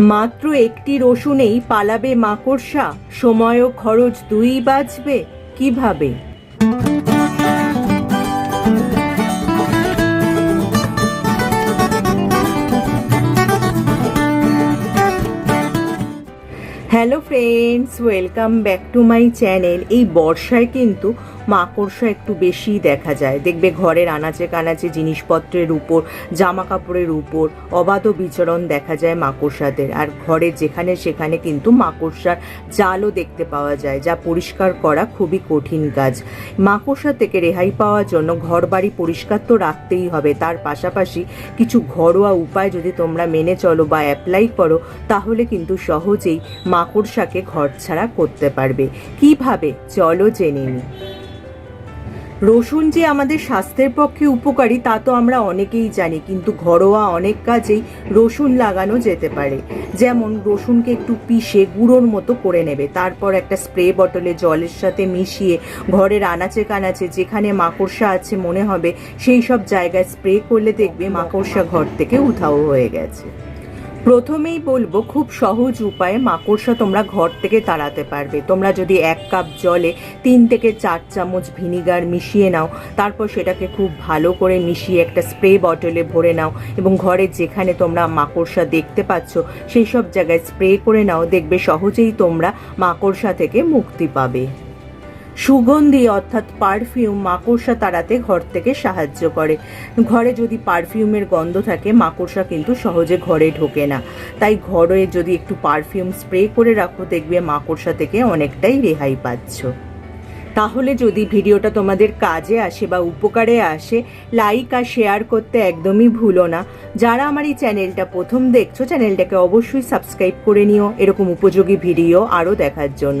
মাত্র একটি রসুনেই পালাবে মাকড়সা। সময় ও খরচ দুই বাঁচবে কীভাবে? Hello friends, welcome back to my channel. এই বর্ষায় কিন্তু মাকড়সা একটু বেশি দেখা যায়। দেখবে ঘরের আনাচে কানাচে জিনিসপত্রের উপর জামা কাপড়ের উপর অবাধ বিচরণ দেখা যায় মাকড়সাদের। আর ঘরের যেখানে সেখানে কিন্তু মাকড়সার জালও দেখতে পাওয়া যায়, যা পরিষ্কার করা খুবই কঠিন কাজ। মাকড়সা থেকে রেহাই পাওয়ার জন্য ঘর বাড়ি পরিষ্কার তো রাখতেই হবে। তার পাশাপাশি কিছু ঘরোয়া উপায় যদি তোমরা মেনে চলো বা অ্যাপ্লাই করো, তাহলে কিন্তু সহজেই মাকড়সাকে ঘর ছাড়া করতে পারবে। কীভাবে? চলো জেনে নিই রসুন যে আমাদের স্বাস্থ্যের পক্ষে উপকারী, তা তো আমরা অনেকেই জানি, কিন্তু ঘরোয়া অনেক কাজেই রসুন লাগানো যেতে পারে। যেমন রসুনকে একটু পিষে গুঁড়োর মতো করে নেবে, তারপর একটা স্প্রে বটলে জলের সাথে মিশিয়ে ঘরের আনাচে কানাচে যেখানে মাকড়সা আছে মনে হবে, সেই সব জায়গায় স্প্রে করলে দেখবে মাকড়সা ঘর থেকে উধাও হয়ে গেছে। প্রথমেই বলব, খুব সহজ উপায়ে মাকড়সা তোমরা ঘর থেকে তাড়াতে পারবে। তোমরা যদি এক কাপ জলে তিন থেকে চার চামচ ভিনিগার মিশিয়ে নাও, তারপর সেটাকে খুব ভালো করে মিশিয়ে একটা স্প্রে বটলে ভরে নাও এবং ঘরে যেখানে তোমরা মাকড়সা দেখতে পাচ্ছ, সেই সব জায়গায় স্প্রে করে নাও। দেখবে সহজেই তোমরা মাকড়সা থেকে মুক্তি পাবে। সুগন্ধি অর্থাৎ পারফিউম মাকড়সা তাড়াতে ঘর থেকে সাহায্য করে। ঘরে যদি পারফিউমের গন্ধ থাকে, মাকড়সা কিন্তু সহজে ঘরে ঢোকে না। তাই ঘরে যদি একটু পারফিউম স্প্রে করে রাখো, দেখবে মাকড়সা থেকে অনেকটাই রেহাই পাচ্ছ। তাহলে যদি ভিডিওটা তোমাদের কাজে আসে বা উপকারে আসে লাইক আর শেয়ার করতে একদমই ভুলো না। যারা আমার এই চ্যানেলটা প্রথম দেখছ, চ্যানেলটাকে অবশ্যই সাবস্ক্রাইব করে নিও। এরকম উপযোগী ভিডিও আরও দেখার জন্য।